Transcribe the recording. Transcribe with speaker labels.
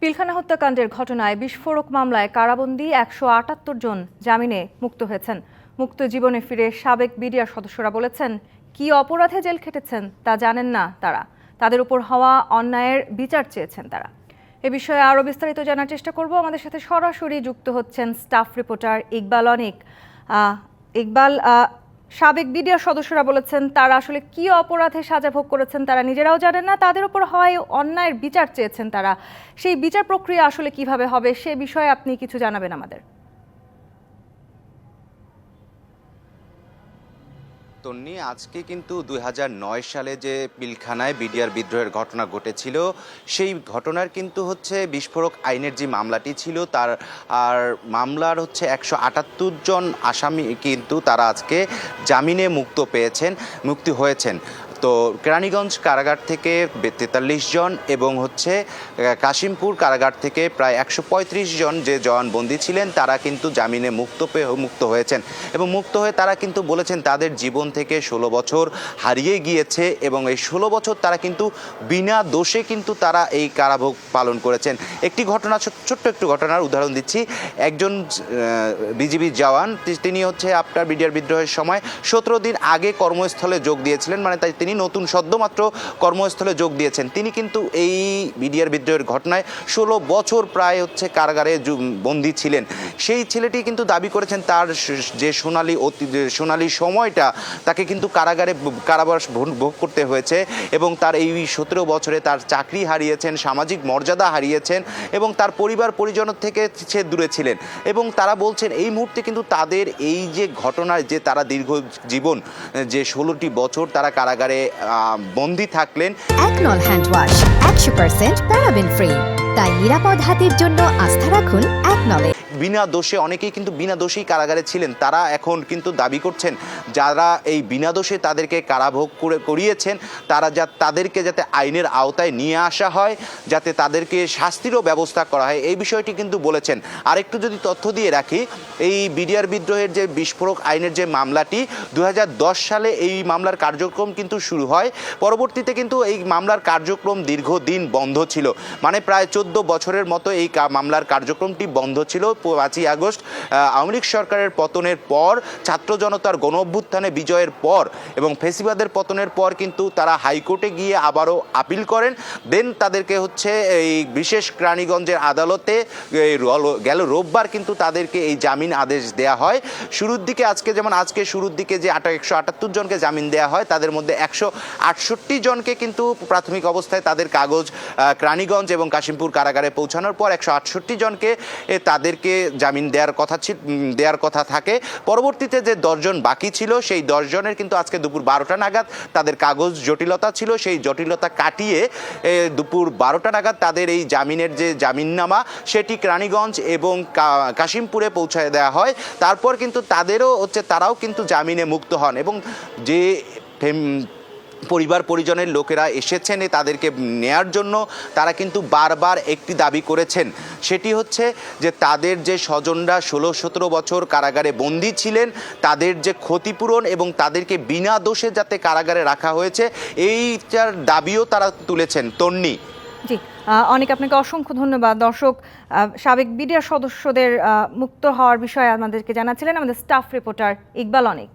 Speaker 1: পিলখানা হত্যাকাণ্ডের ঘটনায় বিস্ফোরক মামলায় কারাবন্দী একশো আটাত্তর জন জামিনে মুক্ত হয়েছেন। মুক্ত জীবনে ফিরে সাবেক বিডিআর সদস্যরা বলেছেন, কি অপরাধে জেল খেটেছেন তা জানেন না তারা। তাদের উপর হওয়া অন্যায়ের বিচার চেয়েছেন তারা। এ বিষয়ে আরও বিস্তারিত জানার চেষ্টা করব। আমাদের সাথে সরাসরি যুক্ত হচ্ছেন স্টাফ রিপোর্টার ইকবাল অনিক। ইকবাল সাবেক বিডিআর সদস্যরা বলেছেন, তারা আসলে কি অপরাধে সাজা ভোগ করেছেন তারা নিজেরাও জানেন না, তাদের উপর হয় অন্যায়ের বিচার চেয়েছেন তারা। সেই বিচার প্রক্রিয়া আসলে কীভাবে হবে সে বিষয়ে আপনি কিছু জানাবেন আমাদের।
Speaker 2: তন্নি আজকে কিন্তু দুই হাজার নয় সালে যে পিলখানায় বিডিআর বিদ্রোহের ঘটনা ঘটেছিল, সেই ঘটনার কিন্তু হচ্ছে বিস্ফোরক আইনের যে মামলাটি ছিল, তার আর মামলার হচ্ছে একশো আটাত্তর জন আসামি কিন্তু তারা আজকে জামিনে মুক্ত পেয়েছেন, মুক্তি হয়েছেন। তো কেরানীগঞ্জ কারাগার থেকে তেতাল্লিশ জন এবং হচ্ছে কাশিমপুর কারাগার থেকে প্রায় একশো পঁয়ত্রিশ জন যে জওয়ানবন্দি ছিলেন, তারা কিন্তু জামিনে মুক্ত পেয়ে মুক্ত হয়েছেন। এবং মুক্ত হয়ে তারা কিন্তু বলেছেন তাদের জীবন থেকে ষোলো বছর হারিয়ে গিয়েছে এবং এই ষোলো বছর তারা কিন্তু বিনা দোষে কিন্তু তারা এই কারাভোগ পালন করেছেন। একটি ঘটনা ছোট্ট একটু ঘটনার উদাহরণ দিচ্ছি। একজন বিজিবি জওয়ান তিনি হচ্ছে আপনার বিডিআর বিদ্রোহের সময় সতেরো দিন আগে কর্মস্থলে যোগ দিয়েছিলেন মানে তাই তিনি নতুন সদ্যমাত্র কর্মস্থলে যোগ দিয়েছেন। তিনি কিন্তু এই বিডিআর বিদ্রোহের ঘটনায় ষোলো বছর প্রায় হচ্ছে কারাগারে বন্দী ছিলেন। সেই ছেলেটি কিন্তু দাবি করেছেন তার যে সোনালি অতি সোনালি সময়টা তাকে কিন্তু কারাগারে কারাবাস ভোগ- করতে হয়েছে এবং তার এই সতেরো বছরে তার চাকরি হারিয়েছেন, সামাজিক মর্যাদা হারিয়েছেন এবং তার পরিবার পরিজনের থেকে সে দূরে ছিলেন। এবং তারা বলছেন এই মুহূর্তে কিন্তু তাদের এই যে ঘটনায় যে তারা দীর্ঘ জীবন, যে ষোলোটি বছর তারা কারাগারে বন্দী থাকলেন।
Speaker 3: এক নল হ্যান্ড ওয়াশ, একশো পার্সেন্ট প্যারাবেন ফ্রি। তাই নিরাপদ হাতের জন্য আস্থা রাখুন একনলে
Speaker 2: বিনা দোষে, অনেকেই কিন্তু বিনা দোষেই কারাগারে ছিলেন। তারা এখন কিন্তু দাবি করছেন, যারা এই বিনা দোষে তাদেরকে কারাভোগ করে, করিয়েছেন, তারা যা, তাদেরকে যাতে আইনের আওতায় নিয়ে আসা হয়, যাতে তাদেরকে শাস্তিরও ব্যবস্থা করা হয়, এই বিষয়টি কিন্তু বলেছেন। আরেকটু যদি তথ্য দিয়ে রাখি, এই বিডিআর বিদ্রোহের যে বিস্ফোরক আইনের যে মামলাটি দু হাজার দশ সালে এই মামলার কার্যক্রম কিন্তু শুরু হয়। পরবর্তীতে কিন্তু এই মামলার কার্যক্রম দীর্ঘদিন বন্ধ ছিল। মানে প্রায় চোদ্দ বছরের মতো এই মামলার কার্যক্রমটি বন্ধ ছিল। পাঁচই আগস্ট আওয়ামী লীগ সরকারের পতনের পর, ছাত্র জনতার গণ অভ্যুত্থানে বিজয়ের পর এবং ফেসিবাদের পতনের পর কিন্তু তারা হাইকোর্টে গিয়ে আবারও আপিল করেন। দেন তাদেরকে হচ্ছে এই বিশেষ রানীগঞ্জের আদালতে গেল রোববার কিন্তু তাদেরকে এই জামিন আদেশ দেয়া হয়। শুরুর দিকে আজকে যেমন আজকে শুরুর দিকে যে আটা, একশো আটাত্তর জনকে জামিন দেওয়া হয়, তাদের মধ্যে একশো আটষট্টি জনকে কিন্তু প্রাথমিক অবস্থায় তাদের কাগজ রানীগঞ্জ এবং কাশিমপুর কারাগারে পৌঁছানোর পর একশো আটষট্টি জনকে তাদেরকে জামিন দেওয়ার কথা ছিল দেওয়ার কথা থাকে। পরবর্তীতে যে দশজন বাকি ছিল, সেই দশজনের কিন্তু আজকে দুপুর বারোটা নাগাদ তাদের কাগজ জটিলতা ছিল। সেই জটিলতা কাটিয়ে দুপুর বারোটা নাগাদ তাদের এই জামিনের যে জামিননামা, সেটি রানীগঞ্জ এবং কাশিমপুরে পৌঁছায় দেওয়া হয়। তারপর কিন্তু তাদেরও হচ্ছে, তারাও কিন্তু জামিনে মুক্ত হন এবং যে পরিবার পরিজনের লোকেরা এসেছেন তাদেরকে নেয়ার জন্য। তারা কিন্তু বারবার একটি দাবি করেছেন। সেটি হচ্ছে যে তাদের যে স্বজনরা ষোলো সতেরো বছর কারাগারে বন্দী ছিলেন, তাদের যে ক্ষতিপূরণ এবং তাদেরকে বিনা দোষে যাতে কারাগারে রাখা হয়েছে, এইটার দাবিও তারা তুলেছেন। তন্নি।
Speaker 1: জি অনেক আপনাকে অসংখ্য ধন্যবাদ। দর্শক সাবেক বিডিআর সদস্যদের মুক্ত হওয়ার বিষয়ে আমাদেরকে জানাচ্ছিলেন আমাদের স্টাফ রিপোর্টার ইকবাল অনেক।